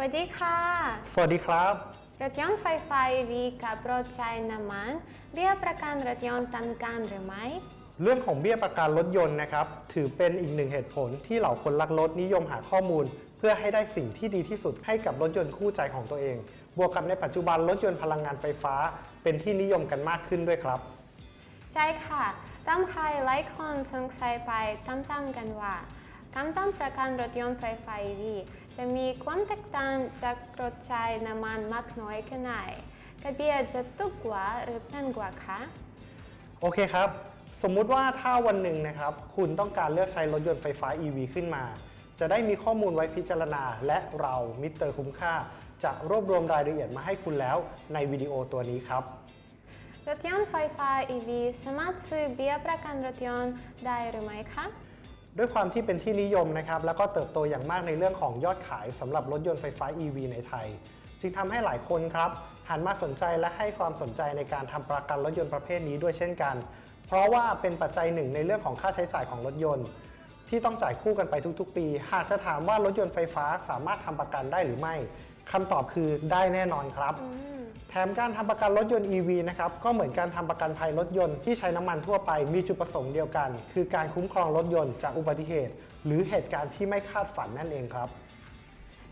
วัสดีค่ะ สวัสดีครับ รถยนต์ไฟฟ้า EV กับรถใช้น้ำมันเบี้ยประกันรถยนต์ตันกันหรือไม่เรื่องของเบี้ยประกันรถยนต์นะครับ ถือเป็นอีกหนึ่งเหตุผลที่เหล่าคนรักรถนิยมหาข้อมูล เพื่อให้ได้สิ่งที่ดีที่สุดให้กับรถยนต์คู่ใจของตัวเอง บวกกับในปัจจุบันรถยนต์พลังงานไฟฟ้า เป็นที่นิยมกันมากขึ้นด้วยครับ ใช่ค่ะตามใครหลายคนสงสัยไปตามๆกันว่าการทำประกันรถยนต์ไฟฟ้า EV จะมีความแตกต่างจากรถใช้น้ำมันมากน้อยแค่ไหนกระเบียจะถูกกว่าหรือแพงกว่าคะโอเคครับ สมมุติว่าถ้าวันหนึ่งนะครับ คุณต้องการเลือกใช้รถยนต์ไฟฟ้า EV ขึ้นมา จะได้มีข้อมูลไว้พิจารณา และเรามิสเตอร์คุ้มค่า จะรวบรวมรายละเอียดมาให้คุณแล้วในวิดีโอตัวนี้ครับรถยนต์ไฟฟ้า EV สามารถซื้อเบี้ยประกันรถยนต์ได้หรือไม่คะ ด้วยความที่เป็นที่นิยมนะครับแล้วก็เติบโตอย่างมากในเรื่องของยอดขายสำหรับรถยนต์ไฟฟ้า EV ในไทย จึงทำให้หลายคนครับ หันมาสนใจและให้ความสนใจในการทำประกันรถยนต์ประเภทนี้ด้วยเช่นกัน เพราะว่าเป็นปัจจัยหนึ่งในเรื่องของค่าใช้จ่ายของรถยนต์ ที่ต้องจ่ายคู่กันไปทุกๆ ปี หากจะถามว่ารถยนต์ไฟฟ้าสามารถทำประกันได้หรือไม่คำตอบคือได้แน่นอนครับ แถมการทำประกันรถยนต์ EV นะครับก็เหมือนการทำประกันภัยรถยนต์ที่ใช้น้ำมันทั่วไปมีจุดประสงค์เดียวกัน คือการคุ้มครองรถยนต์จากอุบัติเหตุ หรือเหตุการณ์ที่ไม่คาดฝันนั่นเองครับ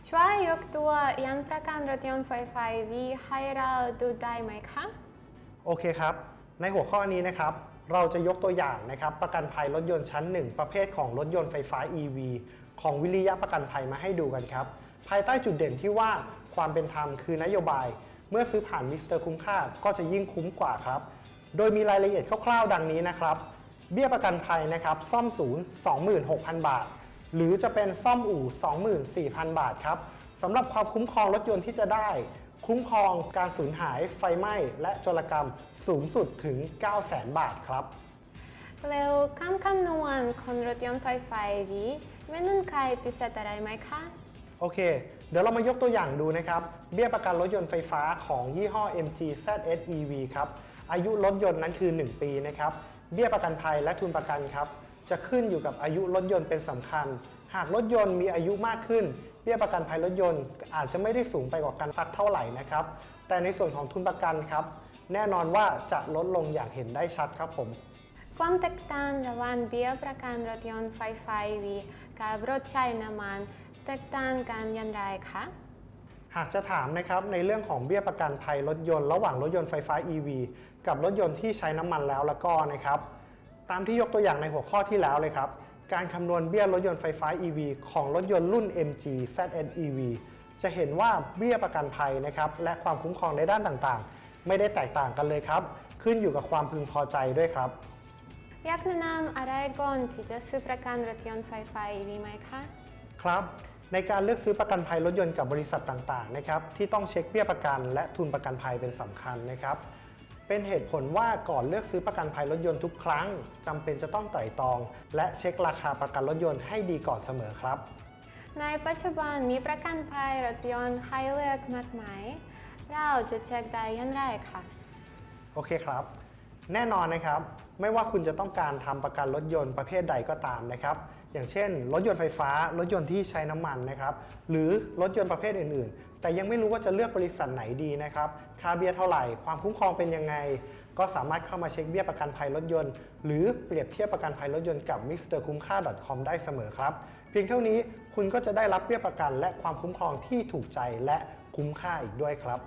ช่วยยกตัวอย่างประกันรถยนต์ไฟฟ้า EV ให้เราดูได้ไหมคะโอเคครับ ในหัวข้อนี้นะครับเราจะยกตัวอย่างนะครับประกันภัยรถยนต์ชั้น 1 ประเภทของรถยนต์ไฟฟ้า EV ของวิริยะประกันภัยมาให้ดูกันครับ ภายใต้จุดเด่นที่ว่าความเป็นธรรมคือนโยบาย เมื่อซื้อผ่านมิสเตอร์คุ้มค่าก็จะยิ่งคุ้มกว่าครับ โดยมีรายละเอียดคร่าวๆ ดังนี้นะครับ เบี้ยประกันภัยนะครับ ซ่อมศูนย์ 26,000 บาท หรือจะเป็นซ่อมอู่ 24,000 บาทครับสำหรับความคุ้มครองรถยนต์ที่จะได้ คุ้มครองการสูญหายไฟไหม้และโจรกรรมสูงสุดถึง 900,000 บาทครับแล้วคำคำนวณของรถยนต์ไฟฟ้า EV มีเงื่อนไขพิเศษอะไรไหมคะ โอเค เดี๋ยวเรามายกตัวอย่างดูนะครับ เบี้ยประกันรถยนต์ไฟฟ้าของยี่ห้อ MG ZS EV ครับ อายุรถยนต์นั้นคือ 1 ปีนะครับ เบี้ยประกันภัยและทุนประกันครับ จะขึ้นอยู่กับอายุรถยนต์เป็นสำคัญ หากรถยนต์มีอายุมากขึ้น เบี้ยประกันภัยรถยนต์ อาจจะไม่ได้สูงไปกว่ากันสักเท่าไหร่นะครับ แต่ในส่วนของทุนประกันครับ แน่นอนว่าจะลดลงอย่างเห็นได้ชัดครับผมความแตกต่างระหว่างเบี้ยประกันรถยนต์ไฟฟ้า EV กับรถใช้น้ำมัน แตกต่างกันอย่างไรคะ หากจะถามนะครับในเรื่องของเบี้ยประกันภัยรถยนต์ระหว่างรถยนต์ไฟฟ้า EV กับรถยนต์ที่ใช้น้ำมันแล้วแล้วก็นะครับ ตามที่ยกตัวอย่างในหัวข้อที่แล้วเลยครับ การคำนวณเบี้ยรถยนต์ไฟฟ้า EV ของรถยนต์รุ่น MG ZN EV จะเห็นว่าเบี้ยประกันภัยนะครับและความคุ้มครองในด้านต่างๆ ไม่ได้แตกต่างกันเลยครับ ขึ้นอยู่กับความพึงพอใจด้วยครับ อยากแนะนำอะไรก่อนที่จะซื้อประกันรถยนต์ไฟฟ้า EV ไหมคะ ครับ ในการเลือกซื้อประกันภัยรถยนต์กับบริษัทต่างๆนะครับที่ต้องเช็คเบี้ยประกัน และทุนประกันภัยเป็นสำคัญนะครับ เป็นเหตุผลว่าก่อนเลือกซื้อประกันภัยรถยนต์ทุกครั้งจำเป็นจะต้องไตร่ตรอง และเช็คราคาประกันรถยนต์ให้ดีก่อนเสมอครับ ในปัจจุบันมีประกันภัยรถยนต์ให้เลือกมากมายเราจะเช็คได้อย่างไรคะโอเคครับ แน่นอนนะครับ ไม่ว่าคุณจะต้องการทำประกันรถยนต์ประเภทใดก็ตามนะครับ อย่างเช่น รถยนต์ไฟฟ้า รถยนต์ที่ใช้น้ำมันนะครับ หรือรถยนต์ประเภทอื่นๆ แต่ยังไม่รู้ว่าจะเลือกบริษัทไหนดีนะครับ ค่าเบี้ยเท่าไหร่ ความคุ้มครองเป็นยังไง ก็สามารถเข้ามาเช็คเบี้ยประกันภัยรถยนต์ หรือเปรียบเทียบประกันภัยรถยนต์กับ mr คุ้มค่า .com ได้เสมอครับ เพียงเท่านี้คุณก็จะได้รับเบี้ยประกัน และความคุ้มครองที่ถูกใจและคุ้มค่าอีกด้วยครับ